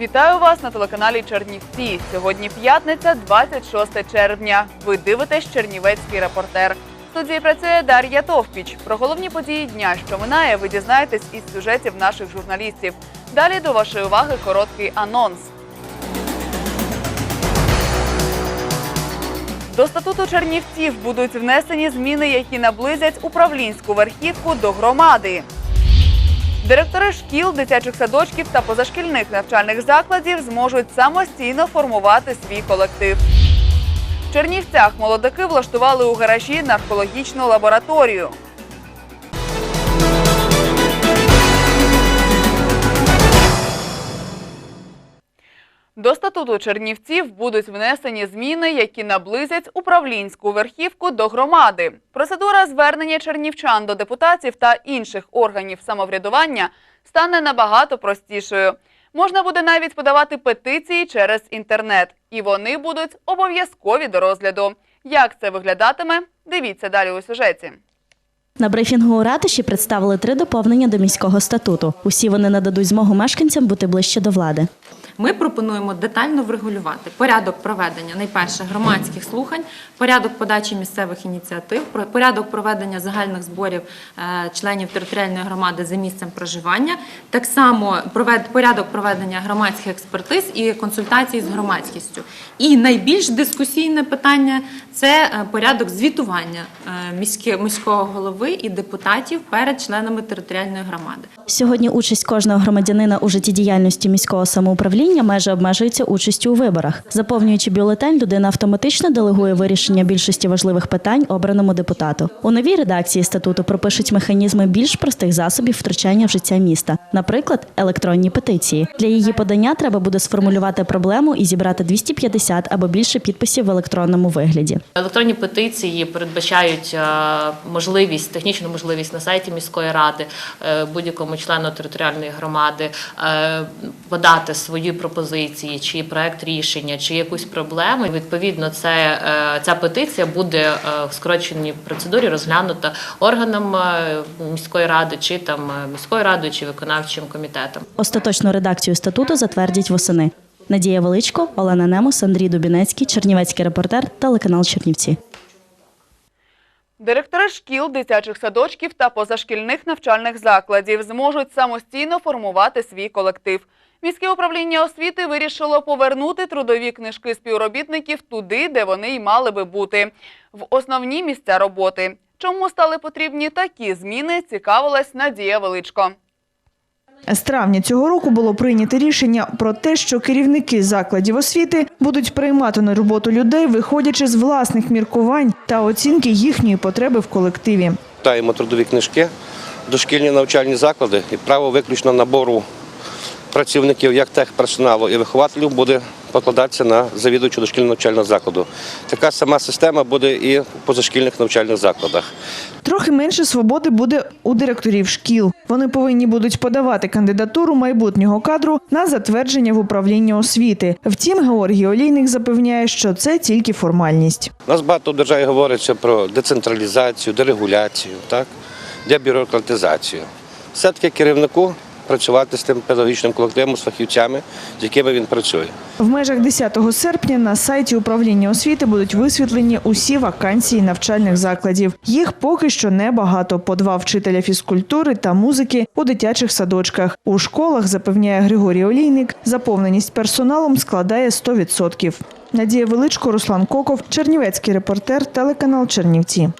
Вітаю вас на телеканалі Чернівці. Сьогодні п'ятниця, 26 червня. Ви дивитесь Чернівецький репортер. В студії працює Дар'я Товпіч. Про головні події дня, що минає, ви дізнаєтесь із сюжетів наших журналістів. Далі до вашої уваги короткий анонс. До статуту Чернівців будуть внесені зміни, які наблизять управлінську верхівку до громади. Директори шкіл, дитячих садочків та позашкільних навчальних закладів зможуть самостійно формувати свій колектив. В Чернівцях молодики влаштували у гаражі наркологічну лабораторію. До статуту Чернівців будуть внесені зміни, які наблизять управлінську верхівку до громади. Процедура звернення чернівчан до депутатів та інших органів самоврядування стане набагато простішою. Можна буде навіть подавати петиції через інтернет, і вони будуть обов'язкові до розгляду. Як це виглядатиме? Дивіться далі у сюжеті. На брифінгу у ратуші представили три доповнення до міського статуту. Усі вони нададуть змогу мешканцям бути ближче до влади. Ми пропонуємо детально врегулювати порядок проведення найперше громадських слухань, порядок подачі місцевих ініціатив, порядок проведення загальних зборів е, членів територіальної громади за місцем проживання, так само порядок проведення громадських експертиз і консультацій з громадськістю. І найбільш дискусійне питання це е, порядок звітування е, міського голови і депутатів перед членами територіальної громади. Сьогодні участь кожного громадянина у життєдіяльності міського самоуправління майже обмежується участю у виборах. Заповнюючи бюлетень, людина автоматично делегує вирішення більшості важливих питань обраному депутату. У новій редакції статуту пропишуть механізми більш простих засобів втручання в життя міста, наприклад, електронні петиції. Для її подання треба буде сформулювати проблему і зібрати 250 або більше підписів в електронному вигляді. Електронні петиції передбачають е, можливість, технічну можливість на сайті міської ради е, будь-якому члену територіальної громади е, подати свої пропозиції, чи проект рішення, чи якусь проблему. Відповідно, це е, ця петиція буде е, в скороченій процедурі розглянута органом е, міської ради, чи там міською радою, чи виконавчим комітетом. Остаточну редакцію статуту затвердять восени. Надія Величко, Олена Немус, Андрій Дубінецький, Чернівецький репортер, телеканал Чернівці. Директори шкіл, дитячих садочків та позашкільних навчальних закладів зможуть самостійно формувати свій колектив. Міське управління освіти вирішило повернути трудові книжки співробітників туди, де вони й мали би бути в основні місця роботи. Чому стали потрібні такі зміни? Цікавилась Надія Величко. З травня цього року було прийнято рішення про те, що керівники закладів освіти будуть приймати на роботу людей, виходячи з власних міркувань та оцінки їхньої потреби в колективі. Читаємо трудові книжки, дошкільні навчальні заклади і право виключно набору працівників як техперсоналу і вихователів буде покладатися на завідувачу дошкільного навчального закладу. Така сама система буде і в позашкільних навчальних закладах. Трохи менше свободи буде у директорів шкіл. Вони повинні будуть подавати кандидатуру майбутнього кадру на затвердження в управління освіти. Втім, Георгій Олійник запевняє, що це тільки формальність. У нас багато в державі говориться про децентралізацію, дерегуляцію, так? дебюрократизацію. Все-таки керівнику працювати з тим педагогічним колективом, з фахівцями, з якими він працює. В межах 10 серпня на сайті управління освіти будуть висвітлені усі вакансії навчальних закладів. Їх поки що небагато по два вчителя фізкультури та музики у дитячих садочках. У школах запевняє Григорій Олійник, заповненість персоналом складає 100%. Надія Величко, Руслан Коков, Чернівецький репортер, телеканал Чернівці.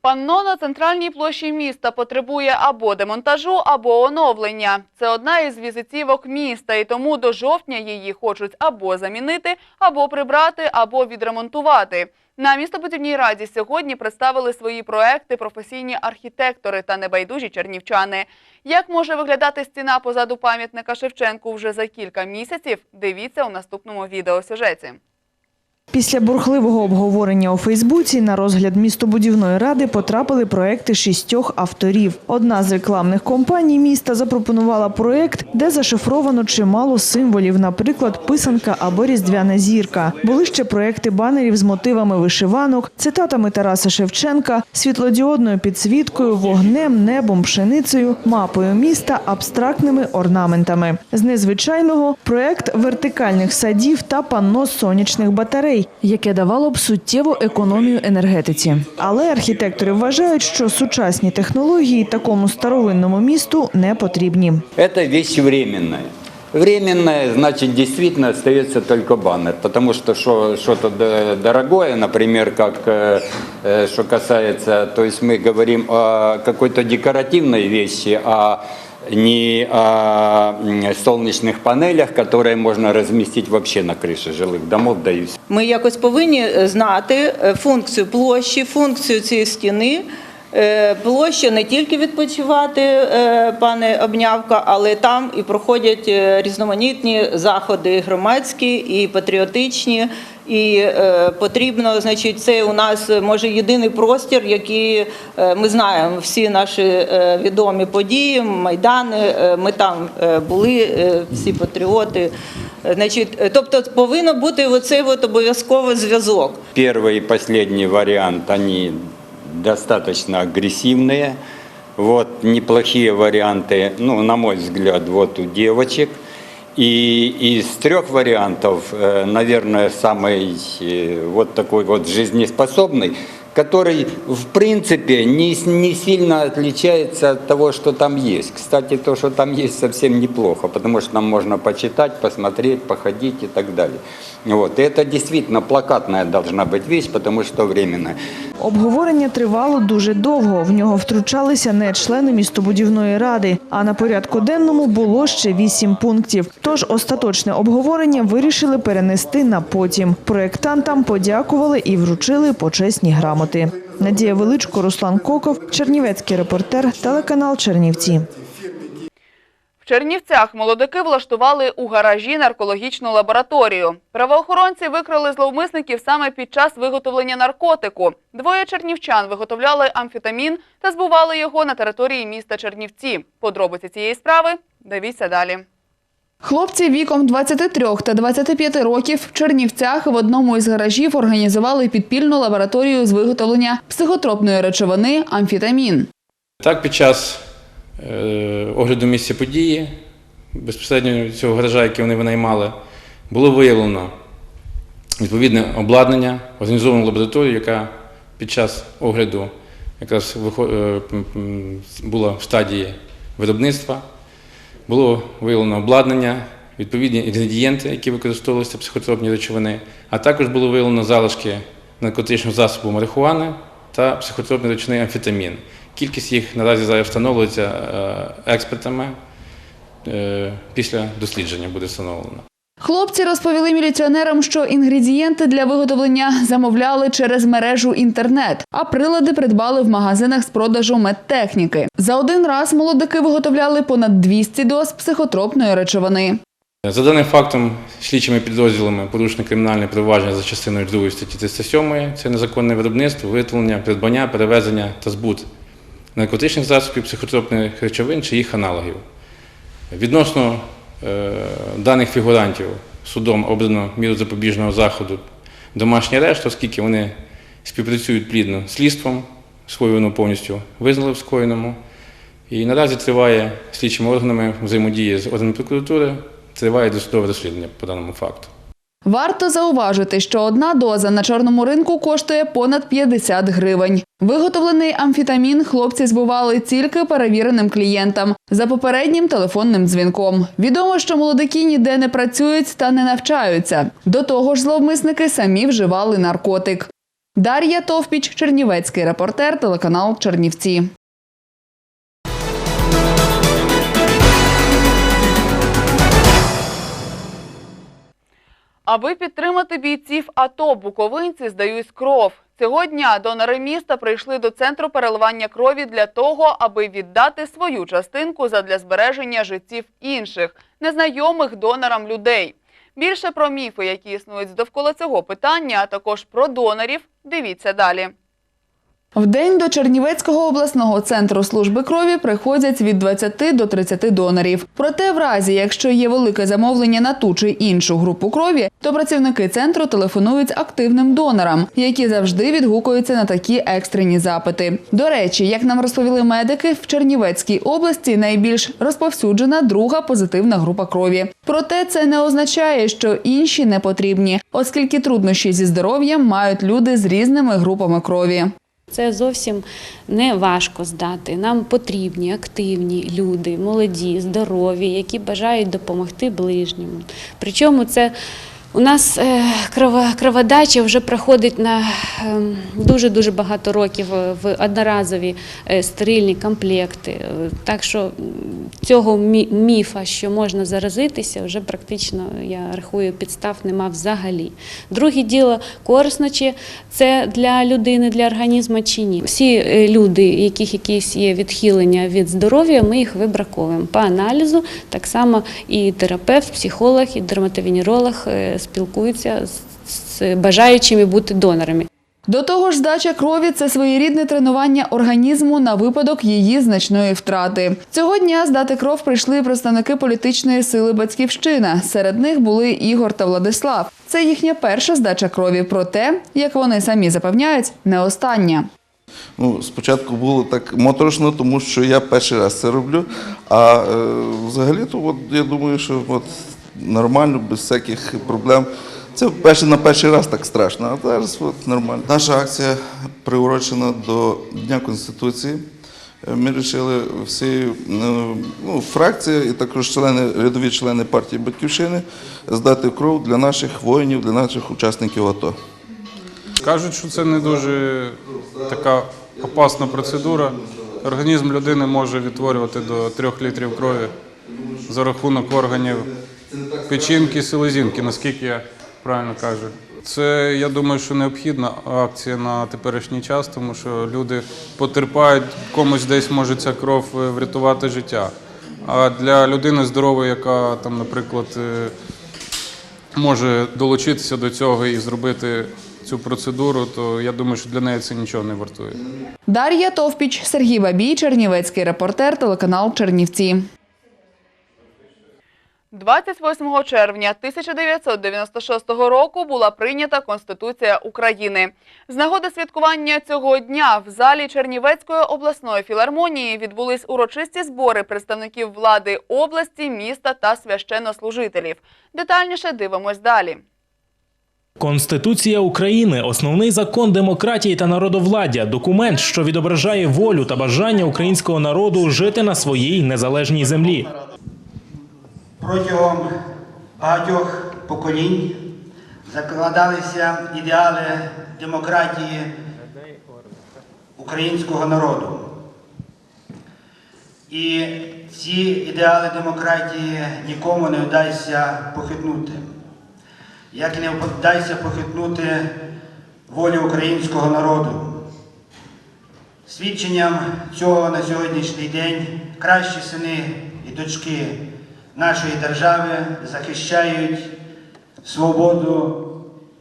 Панно на центральній площі міста потребує або демонтажу, або оновлення. Це одна із візитівок міста, і тому до жовтня її хочуть або замінити, або прибрати, або відремонтувати. На містобудівній раді сьогодні представили свої проекти професійні архітектори та небайдужі чернівчани. Як може виглядати стіна позаду пам'ятника Шевченку вже за кілька місяців? Дивіться у наступному відеосюжеті. Після бурхливого обговорення у Фейсбуці на розгляд містобудівної ради потрапили проекти шістьох авторів. Одна з рекламних компаній міста запропонувала проект, де зашифровано чимало символів, наприклад, писанка або різдвяна зірка. Були ще проекти банерів з мотивами вишиванок, цитатами Тараса Шевченка, світлодіодною підсвіткою, вогнем, небом, пшеницею, мапою міста, абстрактними орнаментами. З незвичайного проект вертикальних садів та панно сонячних батарей, яке давало б суттєву економію енергетиці. Але архітектори вважають, що сучасні технології такому старовинному місту не потрібні. Это вещь временная. Временная, значит, действительно остается только баннер, потому что шо- что-то д- дорогое, например, как э, э, что касается, то есть мы говорим о какой-то декоративной вещи, а не о м, солнечных панелях, которые можно разместить вообще на крыше жилых домов, да и всё. Ми якось повинні е, знати е, функцію площі, функцію цієї стіни. Е, Площа не тільки відпочивати, е, пане Обнявка, але там і проходять е, різноманітні заходи громадські і патріотичні. І е, потрібно, значить, це у нас е, може єдиний простір, який е, ми знаємо всі наші е, відомі події, майдани. е, Ми там е, були, е, всі патріоти. Е, Значить, е, тобто повинно бути оцей от обов'язковий зв'язок. Первый и последний вариант, они достаточно агрессивные. Вот неплохие варианты, ну, на мой взгляд, вот у девочек. И из трех вариантов, э, наверное, самый э, вот такой вот жизнеспособный, который, в принципе, не, с- не сильно отличается от того, что там есть. Кстати, то, что там есть, совсем неплохо, потому что там можно почитать, посмотреть, походить и так далее. Вот. И это действительно плакатная должна быть вещь, потому что временная. Обговорення тривало дуже довго. В нього втручалися не члени містобудівної ради. А на порядку денному було ще вісім пунктів. Тож остаточне обговорення вирішили перенести на потім. Проєктантам подякували і вручили почесні грамоти. Надія Величко, Руслан Коков, Чернівецький репортер, телеканал Чернівці. В Чернівцях молодики влаштували у гаражі наркологічну лабораторію. Правоохоронці викрили зловмисників саме під час виготовлення наркотику. Двоє чернівчан виготовляли амфетамін та збували його на території міста Чернівці. Подробиці цієї справи дивіться далі. Хлопці віком 23 та 25 років в Чернівцях в одному із гаражів організували підпільну лабораторію з виготовлення психотропної речовини амфетамін. Так, під час е, огляду місця події, безпосередньо цього гаража, який вони винаймали, було виявлено відповідне обладнання, організовану лабораторію, яка під час огляду якраз е, була в стадії виробництва. Було виявлено обладнання, відповідні інгредієнти, які використовувалися психотропні речовини, а також було виявлено залишки наркотичного засобу марихуани та психотропної речовини амфетамін. Кількість їх наразі зараз встановлюється е, експертами. Е, Після дослідження буде встановлено. Хлопці розповіли міліціонерам, що інгредієнти для виготовлення замовляли через мережу інтернет, а прилади придбали в магазинах з продажу медтехніки. За один раз молодики виготовляли понад 200 доз психотропної речовини. За даним фактом, слідчими підрозділами порушено кримінальне провадження за частиною 2 статті 307 це незаконне виробництво, виготовлення, придбання, перевезення та збут наркотичних засобів, психотропних речовин чи їх аналогів. Відносно даних фігурантів судом обрано міру запобіжного заходу домашній арешт, оскільки вони співпрацюють плідно з слідством, свою вину повністю визнали в скоєному. І наразі триває слідчими органами взаємодії з органами прокуратури, триває досудове розслідування по даному факту. Варто зауважити, що одна доза на чорному ринку коштує понад 50 гривень. Виготовлений амфетамін хлопці збували тільки перевіреним клієнтам за попереднім телефонним дзвінком. Відомо, що молодики ніде не працюють та не навчаються. До того ж, зловмисники самі вживали наркотик. Дар'я Товпіч, Чернівецький репортер, телеканал Чернівці. Аби підтримати бійців АТО, буковинці здають кров. Цього дня донори міста прийшли до центру переливання крові для того, аби віддати свою частинку задля збереження життів інших, незнайомих донорам людей. Більше про міфи, які існують довкола цього питання, а також про донорів, дивіться далі. В день до Чернівецького обласного центру служби крові приходять від 20 до 30 донорів. Проте, в разі, якщо є велике замовлення на ту чи іншу групу крові, то працівники центру телефонують активним донорам, які завжди відгукуються на такі екстрені запити. До речі, як нам розповіли медики, в Чернівецькій області найбільш розповсюджена друга позитивна група крові. Проте це не означає, що інші не потрібні, оскільки труднощі зі здоров'ям мають люди з різними групами крові. Це зовсім не важко здати. Нам потрібні активні люди, молоді, здорові, які бажають допомогти ближньому. Причому це у нас е, кроводача вже проходить на ем, дуже-дуже багато років е, в одноразові е, стерильні комплекти. Так що цього міфа, що можна заразитися, вже практично, я рахую, підстав нема взагалі. Друге діло, корисно чи це для людини, для організму чи ні. Всі люди, яких якісь є відхилення від здоров'я, ми їх вибраковуємо по аналізу. Так само і терапевт, психолог, і дерматовенеролог спілкуються з, бажаючими бути донорами. До того ж, здача крові це своєрідне тренування організму на випадок її значної втрати. Цього дня здати кров прийшли представники політичної сили Батьківщина. Серед них були Ігор та Владислав. Це їхня перша здача крові. Проте, як вони самі запевняють, не остання. Ну, спочатку було так моторошно, тому що я перший раз це роблю. А е, взагалі-то, от, я думаю, що от, нормально, без всяких проблем. Це перше, на перший раз так страшно, а зараз от, нормально. Наша акція приурочена до Дня Конституції. Е, Ми вирішили всі е, ну, фракція і також члени, рядові члени партії Батьківщини здати кров для наших воїнів, для наших учасників АТО. Кажуть, що це не дуже така опасна процедура. Організм людини може відтворювати до 3 літрів крові за рахунок органів печінки, селезінки, наскільки я правильно кажу. Це, я думаю, що необхідна акція на теперішній час, тому що люди потерпають, комусь десь може ця кров е, врятувати життя. А для людини здорової, яка там, наприклад, е, може долучитися до цього і зробити цю процедуру, то я думаю, що для неї це нічого не вартує. Дар'я Товпіч, Сергій Бабій, Чернівецький репортер, телеканал Чернівці. 28 червня 1996 року була прийнята Конституція України. З нагоди святкування цього дня в залі Чернівецької обласної філармонії відбулись урочисті збори представників влади області, міста та священнослужителів. Детальніше дивимось далі. Конституція України основний закон демократії та народовладдя, документ, що відображає волю та бажання українського народу жити на своїй незалежній землі. Протягом багатьох поколінь закладалися ідеали демократії українського народу. І ці ідеали демократії нікому не вдасться похитнути. Як не вдасться похитнути волю українського народу. Свідченням цього на сьогоднішній день кращі сини і дочки нашої держави захищають свободу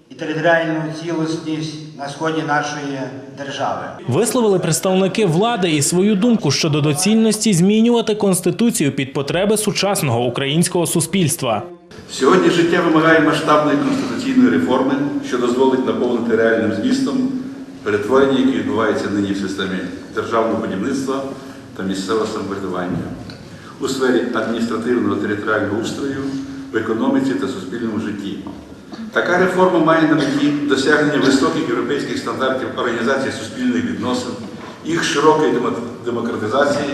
і територіальну цілісність на сході нашої держави. Висловили представники влади і свою думку щодо доцільності змінювати конституцію під потреби сучасного українського суспільства. Сьогодні життя вимагає масштабної конституційної реформи, що дозволить наповнити реальним змістом перетворення, які відбуваються нині в системі державного будівництва та місцевого самоврядування у сфері адміністративного територіального устрою, в економіці та суспільному житті. Така реформа має на меті досягнення високих європейських стандартів організації суспільних відносин, їх широкої демократизації,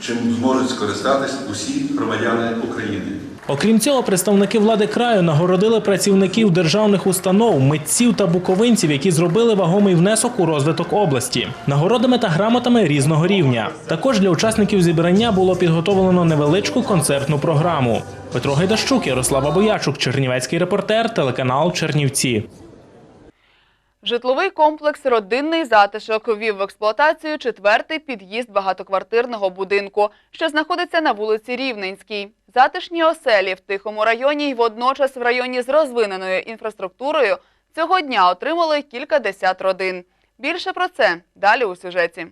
чим зможуть скористатись усі громадяни України. Окрім цього, представники влади краю нагородили працівників державних установ, митців та буковинців, які зробили вагомий внесок у розвиток області, нагородами та грамотами різного рівня. Також для учасників зібрання було підготовлено невеличку концертну програму. Петро Гайдащук, Ярослава Боячук, Чернівецький репортер, телеканал Чернівці. Житловий комплекс Родинний затишок ввів в експлуатацію четвертий під'їзд багатоквартирного будинку, що знаходиться на вулиці Рівненській. Затишні оселі в тихому районі й водночас в районі з розвиненою інфраструктурою цього дня отримали кілька десят родин. Більше про це далі у сюжеті.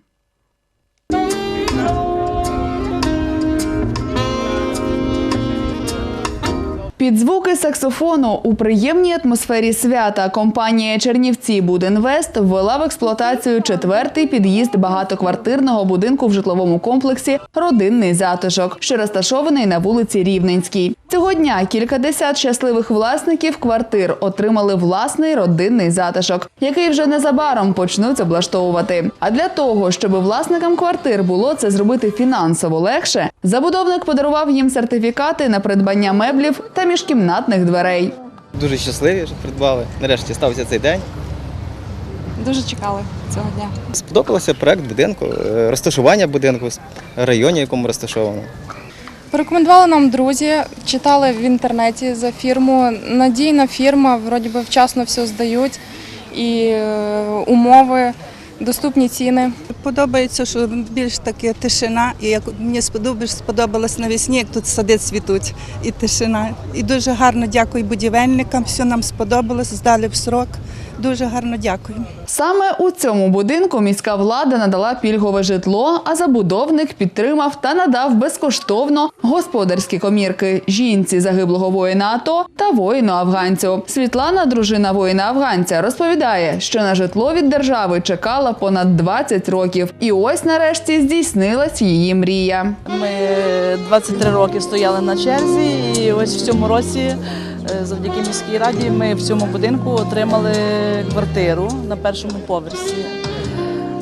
Під звуки саксофону у приємній атмосфері свята компанія Чернівці Будинвест ввела в експлуатацію четвертий під'їзд багатоквартирного будинку в житловому комплексі Родинний затишок, що розташований на вулиці Рівненській. Цього дня кількадесят щасливих власників квартир отримали власний родинний затишок, який вже незабаром почнуть облаштовувати. А для того, щоб власникам квартир було це зробити фінансово легше, забудовник подарував їм сертифікати на придбання меблів та міжкімнатних дверей. Дуже щасливі, що придбали. Нарешті стався цей день. Дуже чекали цього дня. Сподобався проект будинку, е, розташування будинку, районі, в якому розташовано. Порекомендували нам друзі, читали в інтернеті за фірму. Надійна фірма, вроді би вчасно все здають, і е, умови, доступні ціни. Подобається, що більш таке тишина, і як мені сподобалось, сподобалось навесні, як тут сади цвітуть, і тишина. І дуже гарно дякую будівельникам, все нам сподобалось, здали в срок. Дуже гарно дякую. Саме у цьому будинку міська влада надала пільгове житло, а забудовник підтримав та надав безкоштовно господарські комірки жінці загиблого воїна АТО та воїну афганцю. Світлана, дружина воїна афганця, розповідає, що на житло від держави чекала понад 20 років, і ось нарешті здійснилась її мрія. Ми 23 роки стояли на черзі, і ось в цьому році, завдяки міській раді, ми в цьому будинку отримали квартиру на першому поверсі.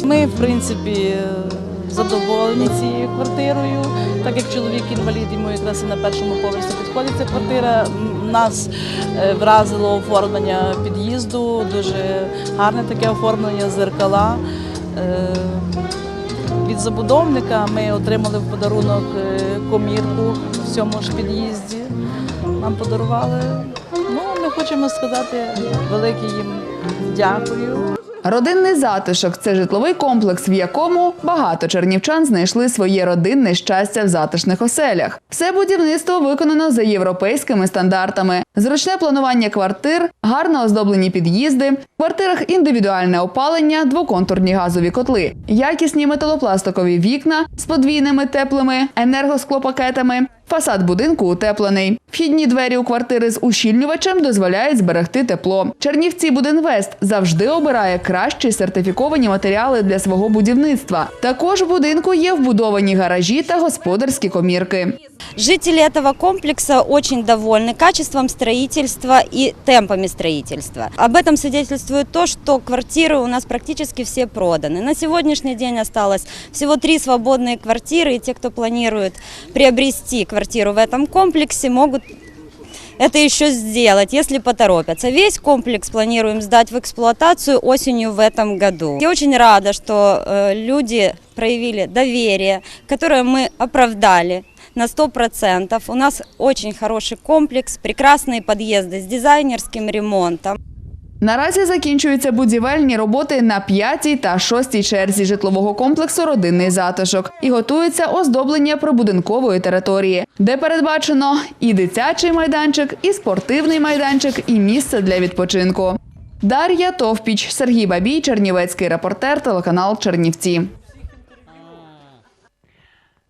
Ми, в принципі, задоволені цією квартирою, так як чоловік інвалід, йому якраз і на першому поверсі підходить ця квартира. Нас е, вразило оформлення під'їзду, дуже гарне таке оформлення зеркала. Е, від забудовника ми отримали в подарунок е, комірку в цьому ж під'їзді. Нам подарували. Ну, ми хочемо сказати велике їм дякую. Родинний затишок це житловий комплекс, в якому багато чернівчан знайшли своє родинне щастя в затишних оселях. Все будівництво виконано за європейськими стандартами: зручне планування квартир, гарно оздоблені під'їзди, в квартирах індивідуальне опалення, двоконтурні газові котли, якісні металопластикові вікна з подвійними теплими енергосклопакетами. Фасад будинку утеплений. Вхідні двері у квартири з ущільнювачем дозволяють зберегти тепло. Чернівці Будинвест завжди обирає кращі сертифіковані матеріали для свого будівництва. Також в будинку є вбудовані гаражі та господарські комірки. Жители этого комплекса очень довольны качеством строительства и темпами строительства. Об этом свидетельствует то, что квартиры у нас практически все проданы. На сегодняшний день осталось всего три свободные квартиры, и те, кто планирует приобрести квартиру в этом комплексе, могут это еще сделать, если поторопятся. Весь комплекс планируем сдать в эксплуатацию осенью в этом году. Я очень рада, что э, люди проявили доверие, которое мы оправдали на 100%. У нас очень хороший комплекс, прекрасные подъезды с дизайнерским ремонтом. Наразі закінчуються будівельні роботи на п'ятій та шостій черзі житлового комплексу Родинний затишок і готується оздоблення прибудинкової території, де передбачено і дитячий майданчик, і спортивний майданчик, і місце для відпочинку. Дар'я Товпіч, Сергій Бабій, Чернівецький репортер, телеканал Чернівці.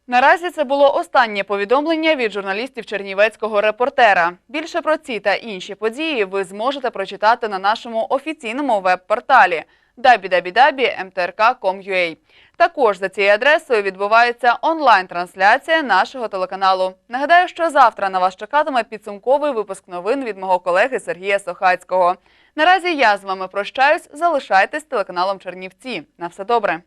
Наразі це було останнє повідомлення від журналістів Чернівецького репортера. Більше про ці та інші події ви зможете прочитати на нашому офіційному веб-порталі www.mtrk.com.ua. Також за цією адресою відбувається онлайн-трансляція нашого телеканалу. Нагадаю, що завтра на вас чекатиме підсумковий випуск новин від мого колеги Сергія Сохацького. Наразі я з вами прощаюсь. Залишайтесь телеканалом Чернівці. На все добре.